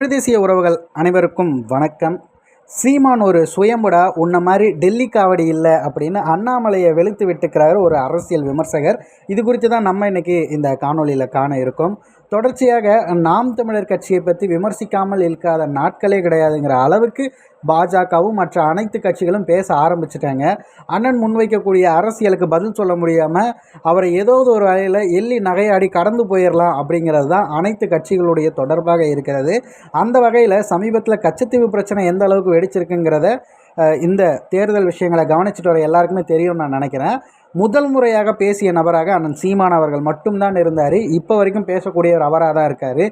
தமிழ் தேசிய உறவுகள் அனைவருக்கும் வணக்கம். சீமான் ஒரு சுயம்புடா உன்ன மாதிரி டெல்லி காவடி இல்லை அப்படின்னு அண்ணாமலையை வெளுத்து விட்டுக்கிறாரு ஒரு அரசியல் விமர்சகர். இது குறித்து தான் நம்ம இன்றைக்கி இந்த காணொளியில் காண இருக்கோம். தொடர்ச்சியாக நாம் தமிழர் கட்சியை பற்றி விமர்சிக்காமல் இருக்காத நாட்களே கிடையாதுங்கிற அளவுக்கு பாஜகவும் மற்ற அனைத்து கட்சிகளும் பேச ஆரம்பிச்சிட்டாங்க. அண்ணன் முன்வைக்கக்கூடிய அரசியலுக்கு பதில் சொல்ல முடியாமல் அவரை ஏதாவது ஒரு வகையில் எள்ளி நகையாடி கடந்து போயிடலாம் அப்படிங்கிறது தான் அனைத்து கட்சிகளுடைய தொடர்பாக இருக்கிறது. அந்த வகையில் சமீபத்தில் கச்சத்தீவு பிரச்சனை எந்த அளவுக்கு வெடிச்சிருக்குங்கிறத இந்த தேர்தல் விஷயங்களை கவனிச்சிட்டு வர எல்லாருக்குமே தெரியும்னு நான் நினைக்கிறேன். முதல் முறையாக பேசிய நபராக அண்ணன் சீமான் அவர்கள் மட்டும்தான் இருந்தார். இப்போ வரைக்கும் பேசக்கூடியவர் அவராக தான் இருக்கார்.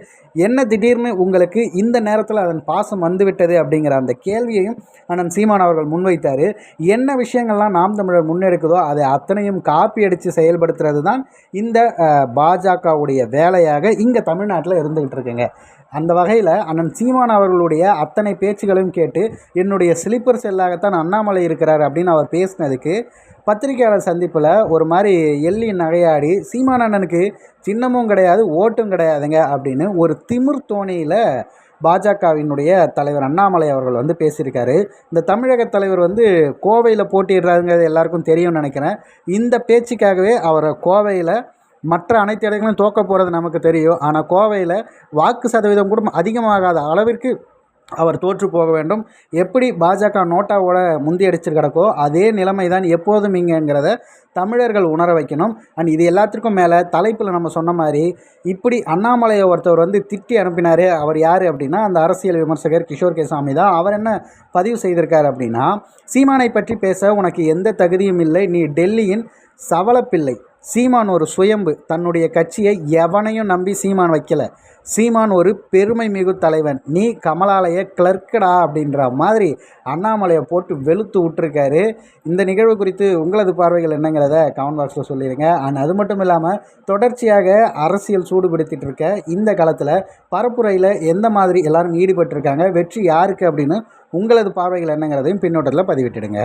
என்ன திடீர்னு உங்களுக்கு இந்த நேரத்தில் அதன் பாசம் வந்துவிட்டது அப்படிங்கிற அந்த கேள்வியையும் அண்ணன் சீமான் அவர்கள் முன்வைத்தார். என்ன விஷயங்கள்லாம் நாம் தமிழர் முன்னெடுக்குதோ அதை அத்தனையும் காப்பி அடித்து செயல்படுத்துறது தான் இந்த பாஜகவுடைய வேலையாக இங்கே தமிழ்நாட்டில் இருந்துக்கிட்டு இருக்குங்க. அந்த வகையில் அண்ணன் சீமான் அவர்களுடைய அத்தனை பேச்சுகளையும் கேட்டு என்னுடைய ஸ்லீப்பர் செல்லாகத்தான் அண்ணாமலை இருக்கிறார் அப்படின்னு அவர் பேசினதுக்கு பத்திரிகையாளர் சந்திப்பில் ஒரு மாதிரி எள்ளி நகையாடி சீமானண்ணனுக்கு சின்னமும் கிடையாது ஓட்டும் கிடையாதுங்க அப்படின்னு ஒரு திமிர் தோணியில் பாஜகவினுடைய தலைவர் அண்ணாமலை அவர்கள் வந்து பேசியிருக்காரு. இந்த தமிழக தலைவர் வந்து கோவையில் போட்டிடுறாருங்கிறது எல்லாருக்கும் தெரியும்னு நினைக்கிறேன். இந்த பேச்சுக்காகவே அவரை கோவையில் மற்ற அனைத்து இடங்களும் தோக்க போகிறது நமக்கு தெரியும். ஆனால் கோவையில் வாக்கு சதவீதம் கூட அதிகமாகாத அளவிற்கு அவர் தோற்று போக வேண்டும். எப்படி பாஜக நோட்டாவோட முந்தியடிச்சு கிடக்கோ அதே நிலைமை தான் எப்போதும் இங்கேங்கிறத தமிழர்கள் உணர வைக்கணும். அண்ட் இது எல்லாத்திற்கும் மேலே தலைப்பில் நம்ம சொன்ன மாதிரி இப்படி அண்ணாமலையை ஒருத்தவர் வந்து திட்டி அனுப்பினார் அவர் யார் அப்படின்னா அந்த அரசியல் விமர்சகர் கிஷோர் கே சாமி தான். அவர் என்ன பதிவு செய்திருக்கார் அப்படின்னா சீமானை பற்றி பேச உனக்கு எந்த தகுதியும் இல்லை நீ டெல்லியின் சவலப்பிள்ளை. சீமான் ஒரு சுயம்பு. தன்னுடைய கட்சியை எவனையும் நம்பி சீமான் வைக்கல. சீமான் ஒரு பெருமை மிகு தலைவன். நீ கமலாலய கிளர்க்கடா அப்படின்ற மாதிரி அண்ணாமலையை போட்டு வெளுத்து விட்டுருக்காரு. இந்த நிகழ்வு குறித்து உங்களது பார்வைகள் என்னங்கிறத கமெண்ட் பாக்ஸில் சொல்லிடுங்க அண்ட் அது மட்டும் இல்லாமல் தொடர்ச்சியாக அரசியல் சூடுபிடித்திட்டு இருக்க இந்த காலத்தில் பரப்புரையில் எந்த மாதிரி எல்லாரும் ஈடுபட்டிருக்காங்க வெற்றி யாருக்கு அப்படின்னு உங்களது பார்வைகள் என்னங்கிறதையும் பின்னோட்டத்தில் பதிவிட்டுடுங்க.